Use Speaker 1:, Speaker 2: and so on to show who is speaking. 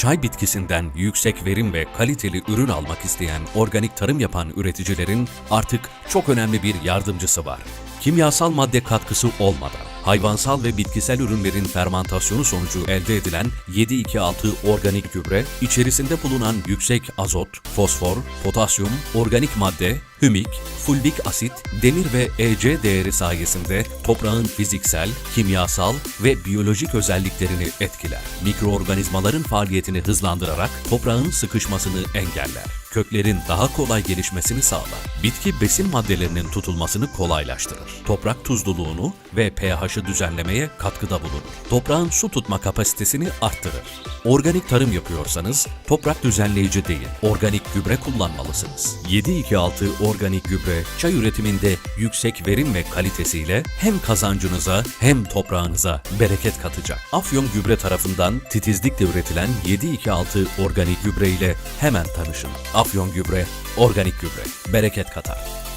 Speaker 1: Çay bitkisinden yüksek verim ve kaliteli ürün almak isteyen organik tarım yapan üreticilerin artık çok önemli bir yardımcısı var. Kimyasal madde katkısı olmadan, hayvansal ve bitkisel ürünlerin fermentasyonu sonucu elde edilen 726 organik gübre, içerisinde bulunan yüksek azot, fosfor, potasyum, organik madde, hümik, fulvik asit, demir ve EC değeri sayesinde toprağın fiziksel, kimyasal ve biyolojik özelliklerini etkiler. Mikroorganizmaların faaliyetini hızlandırarak toprağın sıkışmasını engeller. Köklerin daha kolay gelişmesini sağlar. Bitki besin maddelerinin tutulmasını kolaylaştırır. Toprak tuzluluğunu ve pH'ı düzenlemeye katkıda bulunur. Toprağın su tutma kapasitesini arttırır. Organik tarım yapıyorsanız toprak düzenleyici değil, organik gübre kullanmalısınız. 726 organik gübre çay üretiminde yüksek verim ve kalitesiyle hem kazancınıza hem toprağınıza bereket katacak. Afyon Gübre tarafından titizlikle üretilen 726 organik gübre ile hemen tanışın. Afyon Gübre, organik gübre, bereket katar.